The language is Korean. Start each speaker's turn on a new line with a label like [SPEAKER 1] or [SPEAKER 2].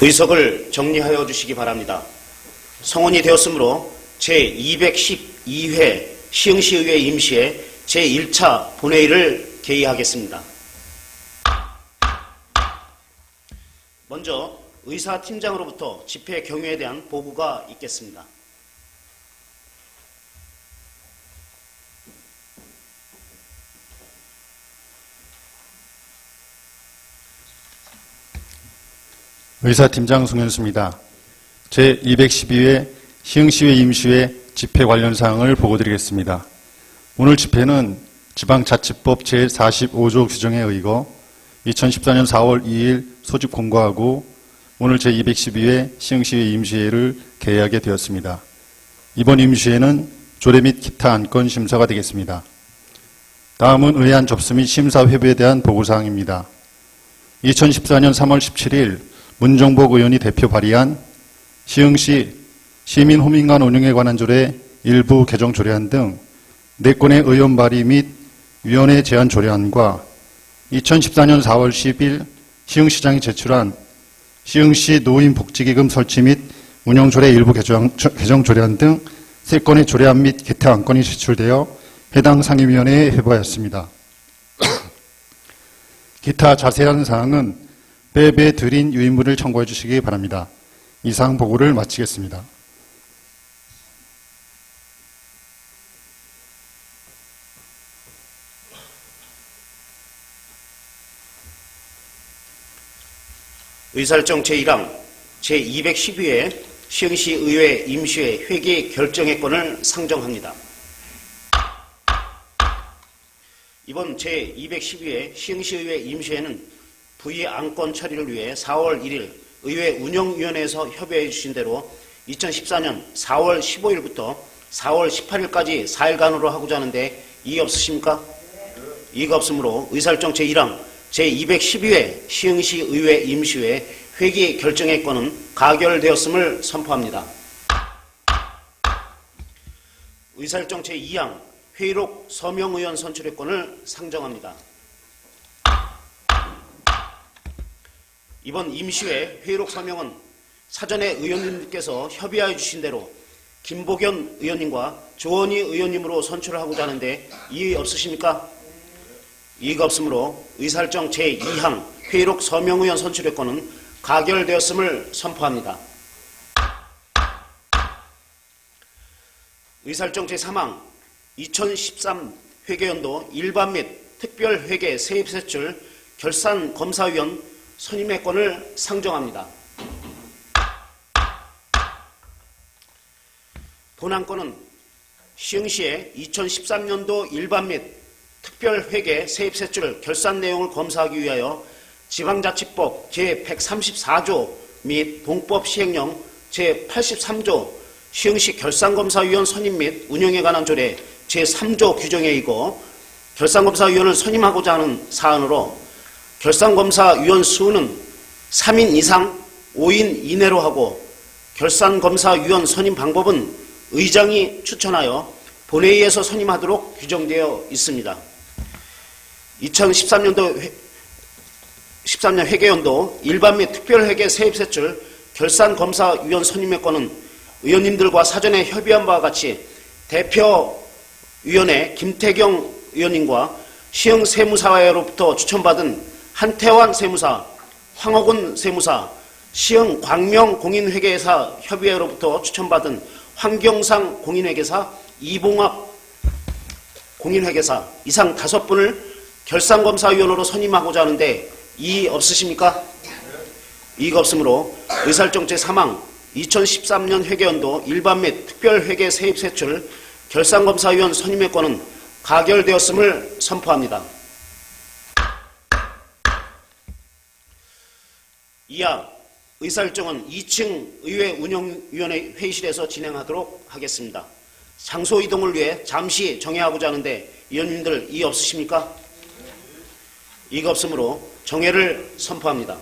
[SPEAKER 1] 의석을 정리하여 주시기 바랍니다. 성원이 되었으므로 제212회 시흥시의회 임시회 제1차 본회의를 개의하겠습니다. 먼저 의사팀장으로부터 집회 경위에 대한 보고가 있겠습니다.
[SPEAKER 2] 의사팀장 송현수입니다. 제212회 시흥시회 임시회 집회 관련 사항을 보고드리겠습니다. 오늘 집회는 지방자치법 제45조 규정에 의거 2014년 4월 2일 소집 공고하고 오늘 제212회 시흥시회 임시회를 개회하게 되었습니다. 이번 임시회는 조례 및 기타 안건 심사가 되겠습니다. 다음은 의안 접수 및 심사 회부에 대한 보고사항입니다. 2014년 3월 17일 문정복 의원이 대표 발의한 시흥시 시민 호민관 운영에 관한 조례 일부 개정 조례안 등 4건의 의원 발의 및 위원회 제안 조례안과 2014년 4월 10일 시흥시장이 제출한 시흥시 노인복지기금 설치 및 운영조례 일부 개정, 개정 조례안 등 3건의 조례안 및 기타 안건이 제출되어 해당 상임위원회에 회부하였습니다. 기타 자세한 사항은 배배 드린 유인물을 참고해 주시기 바랍니다. 이상 보고를 마치겠습니다.
[SPEAKER 1] 의사일정 제1항 제212회 시흥시 의회 임시회 회계 결정의권을 상정합니다. 이번 제212회 시흥시 의회 임시회는 부의 안건 처리를 위해 4월 1일 의회 운영위원회에서 협의해 주신 대로 2014년 4월 15일부터 4월 18일까지 4일간으로 하고자 하는데 이의 없으십니까? 이의가 없으므로 의사일정 제1항 제212회 시흥시 의회 임시회 회기 결정의 건은 가결되었음을 선포합니다. 의사일정 제2항 회의록 서명의원 선출의 건을 상정합니다. 이번 임시회 회의록 서명은 사전에 의원님들께서 협의하여 주신 대로 김복연 의원님과 조원희 의원님으로 선출을 하고자 하는데 이의 없으십니까? 이의가 없으므로 의사일정 제2항 회의록 서명 의원 선출의 건은 가결되었음을 선포합니다. 의사일정 제3항 2013 회계연도 일반 및 특별 회계 세입세출 결산 검사위원 선임의 건을 상정합니다. 본안건은 시흥시의 2013년도 일반 및 특별회계 세입세출 결산 내용을 검사하기 위하여 지방자치법 제134조 및 동법 시행령 제83조 시흥시 결산검사위원 선임 및 운영에 관한 조례 제3조 규정에 의거 결산검사위원을 선임하고자 하는 사안으로 결산검사위원 수는 3인 이상 5인 이내로 하고 결산검사위원 선임 방법은 의장이 추천하여 본회의에서 선임하도록 규정되어 있습니다. 2013년도 회, 13년 회계연도 일반 및 특별회계 세입세출 결산검사위원 선임의 건은 의원님들과 사전에 협의한 바와 같이 대표위원회 김태경 의원님과 시흥세무사회로부터 추천받은 한태환 세무사, 황옥은 세무사, 시흥 광명 공인회계사 협의회로부터 추천받은 황경상 공인회계사, 이봉합 공인회계사 이상 다섯 분을 결산검사위원으로 선임하고자 하는데 이의 없으십니까? 이의가 없으므로 의사일정 제3항 2013년 회계연도 일반 및 특별회계 세입 세출 결산검사위원 선임의 건은 가결되었음을 선포합니다. 이하 의사일정은 2층 의회 운영위원회 회의실에서 진행하도록 하겠습니다. 장소 이동을 위해 잠시 정회하고자 하는데 위원님들 이의 없으십니까? 이가 없으므로 정회를 선포합니다.